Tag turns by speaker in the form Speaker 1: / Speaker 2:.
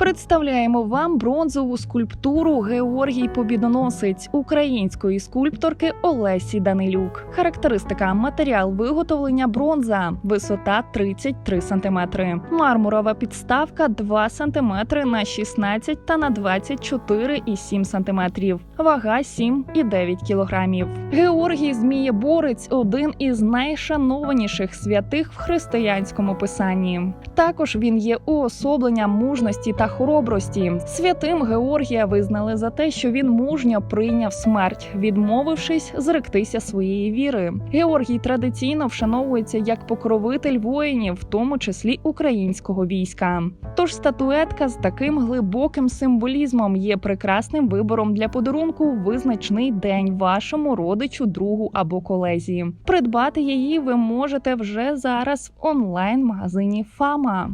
Speaker 1: Представляємо вам бронзову скульптуру Георгій Побідоносець української скульпторки Олесі Данилюк. Характеристика: матеріал виготовлення бронза, висота 33 см. Мармурова підставка 2 см на 16 та на 24,7 см. Вага 7,9 кг. Георгій Змієборець один із найшанованіших святих в християнському писанні. Також він є уособленням мужності та хоробрості. Святим Георгія визнали за те, що він мужньо прийняв смерть, відмовившись зректися своєї віри. Георгій традиційно вшановується як покровитель воїнів, в тому числі українського війська. Тож статуетка з таким глибоким символізмом є прекрасним вибором для подарунку у визначний день вашому родичу, другу або колезі. Придбати її ви можете вже зараз в онлайн-магазині Фама.